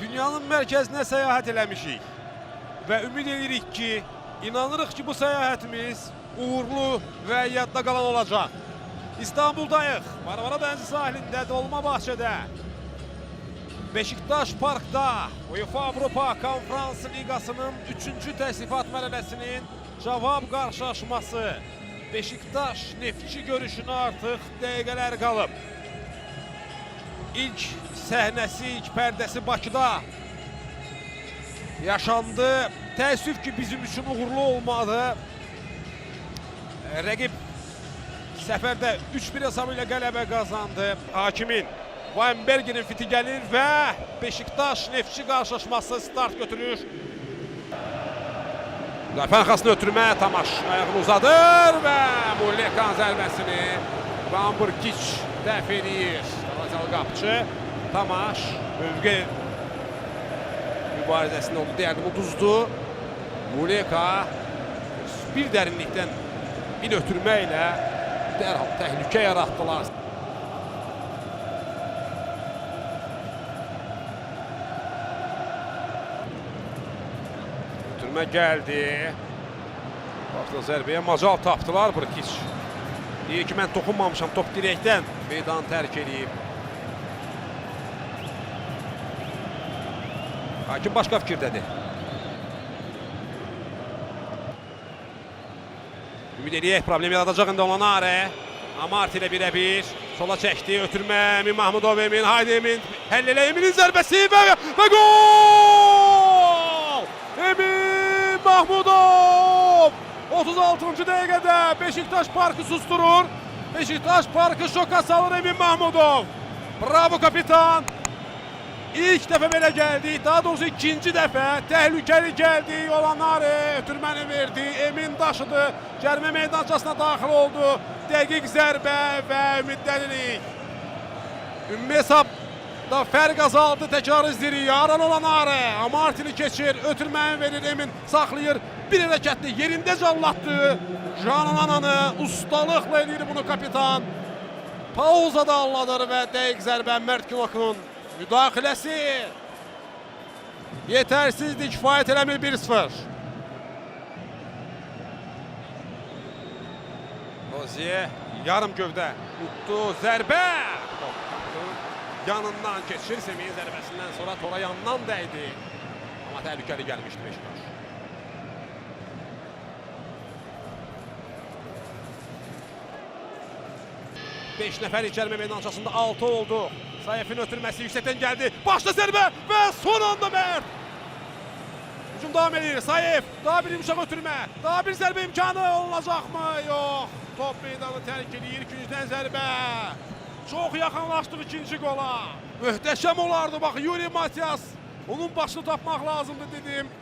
dünyanın mərkəzinə səyahət eləmişik. Və ümid edirik ki, inanırıq ki, bu səyahətimiz uğurlu və yadda qalan olacaq. İstanbuldayıq. Marmara Dənizi sahilində Dolma Bahçədə. Beşiktaş Parkda UEFA Avropa Konferans Liqasının 3-cü təklifat mərhələsinin cavab qarşılaşması. Beşiktaş Neftçi görüşünə artıq dəqiqələr qalıb. İlk səhnəsi, ilk pərdəsi Bakıda yaşandı. Təəssüf ki, bizim üçün uğurlu olmadı. Rəqib səfərdə 3-1 hesabı ilə qələbə qazandı. Hakimin Weinbergerin fiti gəlir və Beşiktaş Neftçi qarşılaşması start götürür. Müdafiə arxasını ötürmə, Tamaş ayağını uzadır və Mullekan zərbəsini Van Burkic dəf edir. Qapçı Tamaş mövqe mübarizəsində oldu. Deyərdim uduzdu. Muleka bir dərinlikdən bir ötürmə ilə dərhal təhlükə yaratdılar. Ötürmə gəldi. Baxdı zərbəyə macal tapdılar Burkic. Deyir ki, mən toxunmamışam, top direkdən meydanı tərk edib. Hakim başqa fikirdədir. Ümid eləyək, problem yaradacaq indi olan Are. Amarty ilə birə-bir. Sola çəkdi, ötürmə Emin Mahmudov, Emin, haydi Emin. Həll elə Eminin zərbəsi və, və gol! Emin Mahmudov! 36-cı dəqiqədə Beşiktaş Parkı susturur. Beşiktaş Parkı şoka salır Emin Mahmudov. Bravo kapitan. İlk dəfə belə gəldi. Daha doğrusu ikinci dəfə təhlükəli gəldi. Yolanare ötürməni verdi. Emin daşıdı. Cərimə meydançasına daxil oldu. Dəqiq zərbə və ümidlənirik. Ümumi hesabda fərq azaldı. Təkrar izləyirik. Aran Yolanare. Amartini keçir. Ötürməni verir. Emin saxlayır. Bir hərəkətli yerində canlatdı. Canan Ananı ustalıqla eləyir bunu kapitan. Pauzada anladır və dəqiq zərbə Mert Günokun müdaxiləsi yetərsizdir, kifayət eləmir 1-0. Rozier yarım gövdə tutdu, zərbə! Yanından keçir, Semih'in zərbəsindən sonra tora yandan dəydi. Amma təhlükəli gəlmişdi Beşiktaş. Beş nəfər içərimə meydançasında 6 oldu. Sayef'in ötürməsi yüksəkdən gəldi. Başla zərbə və son anda Mert. Hücum davam edir. Sayef daha bir yumuşaq ötürmə. Daha bir zərbə imkanı olacaqmı? Yox. Top meydanı tərk edir. İkinciden zərbə. Çox yaxınlaşdıq ikinci qola. Möhtəşəm olardı. Bax Yuri Matias. Onun başını tapmaq lazımdı dedim.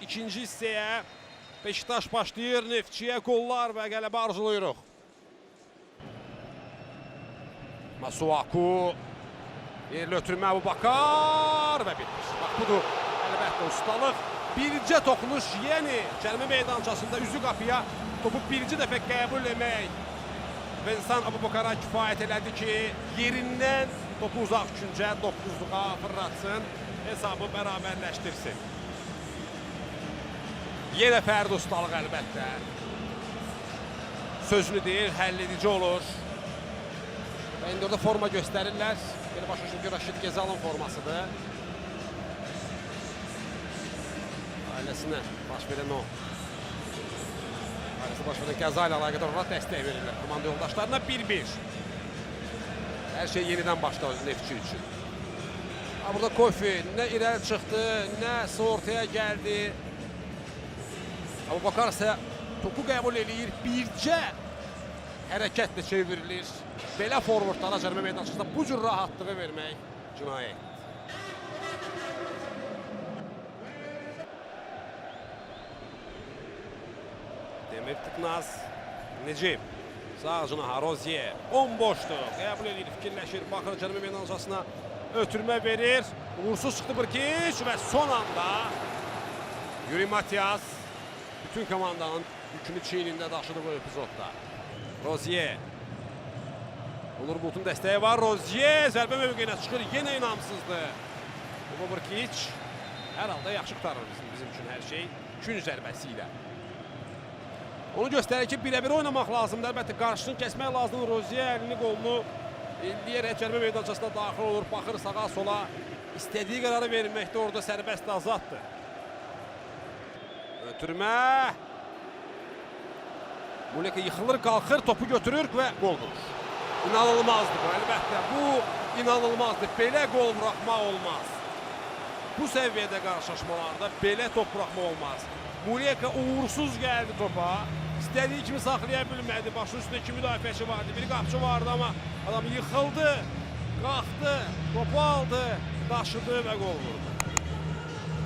İkinci hissəyə Beşiktaş başlayır. Neftçiyə qollar və qələbə arzulayırıq. Masuaku yerli ötürmə bu Bakar və bitir. Bax budur əlbəttə ustalıq. Bircə toxunuş yeni cərimə meydançasında üzü qapıya topu birinci dəfə qəbul etmək. Vensan Abubakara kifayət elədi ki, yerindən topu uzaq küncə 9-luğa fırlatsın, hesabı bərabərləşdirsin. Yenə Fərdi ustalıq əlbəttə. Sözünü deyir, həll edici olur. Və indi orada forma göstərirlər. Belə başa düşürəm ki, Raşid Gezalın formasıdır. Ailəsinə baş verən o. Ailəsi baş verən qəza ilə əlaqədar olaraq dəstək verirlər. Komanda yoldaşlarına 1-1. Hər şey yenidən başladı Neftçi üçün. Burada Kofi nə irəli çıxdı, nə ortaya gəldi. Abu Bakar isə topu qəbul eləyir. Bircə hərəkətlə çevrilir. Belə forvardlara cərimə meydançasında bu cür rahatlığı vermək cinayət. Demir Tıknaz, Necib, sağ cınaha Rozier, bomboşdur, qəbul edir, fikirləşir, baxır cərimə meydançasına ötürmə verir. Uğursuz çıxdı Birkiç və son anda Yuri Matias bütün komandanın yükünü çiynində daşıdı bu epizodda. Rozier. Olur Bulut'un desteği var. Rozier zərbə mövqeyinə çıxır. Yenə inamsızdı. Bobrkic hər halda yaxşı qurtarır bizim, bizim üçün hər şey. Gün zərbəsi ilə. Onu göstərir ki, birə-bir oynamaq lazımdır. Əlbəttə qarşısını kəsmək lazımdır. Rozier əlini qolunu elləyərək cərbə meydançasına daxil olur. Baxır sağa sola. İstədiyi qərarı verməkdə orada sərbəst azaddır. Ötürmə. Muleka yıxılır, qalxır, topu götürür və qol vurur. İnanılmazdır əlbəttə. Bu inanılmazdır. Belə qol buraxmaq olmaz. Bu səviyyədə qarşılaşmalarda belə top buraxmaq olmaz. Muleka uğursuz gəldi topa. İstədiyi kimi saxlaya bilmədi. Başının üstündə iki müdafiəçi vardı. Bir qapçı vardı amma adam yıxıldı, qalxdı, topu aldı, daşıdı və qol vurdu.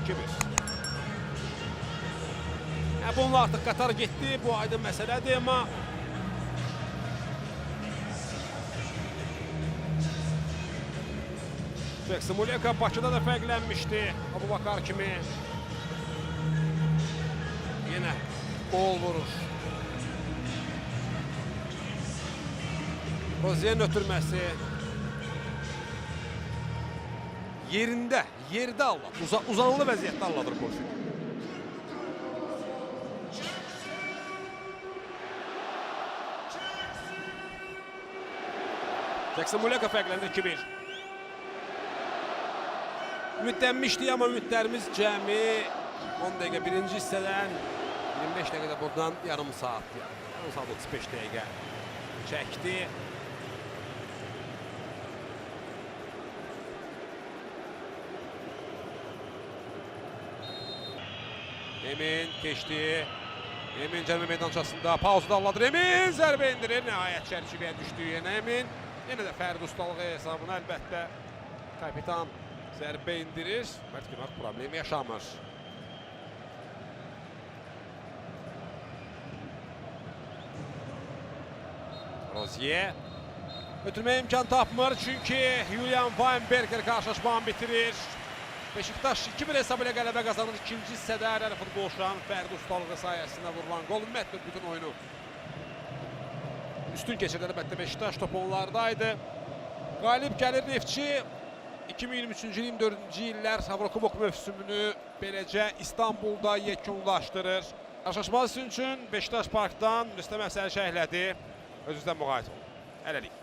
2-1. Hə, bununla artıq Qatar getdi. Bu aydın məsələdir amma Jackson Muleka Bakıda da fərqlənmişdi. Abu Bakar kimi. Yenə gol vurur. Rozier'in ötürməsi. Yerində, yerdə Allah. Uza, uzanılı vəziyyətdə Allahdır Porfir. Jackson Muleka fərqləndi 2-1. Ümitlənmişdik amma ümidlərimiz cəmi 10 dəqiqə birinci hissədən 25 dəqiqədə buradan yarım saat, yarım saat 35 dəqiqə çəkdi. Emin keçdi. Emin cəmi meydançasında pauzda alladır. Emin zərbə indirir. Nəhayət çərçivəyə düşdü yenə Emin. Yenə də fərdi ustalığı hesabına əlbəttə kapitan zərbə indirir. Mert Günok problemi yaşamır. Rozier ötürməyə imkan tapmır çünki Julian Weinberger qarşılaşmanı bitirir. Beşiktaş 2-1 hesabı ilə qələbə qazanır. İkinci hissədə hər futbolçuların fərdi ustalığı sayəsində vurulan gol ümumiyyətlə bütün oyunu üstün keçirdi. Əlbəttə Beşiktaş top onlardaydı. Qalib gəlir Neftçi 2023-cü ilin 4-cü illər Avrokubok mövsümünü beləcə İstanbulda yekunlaşdırır. Qarşılaşma üçün Beşiktaş Parkdan Rüstəm Əfsəri şəhlədi. Özünüzdən müğayət olun. Hələlik.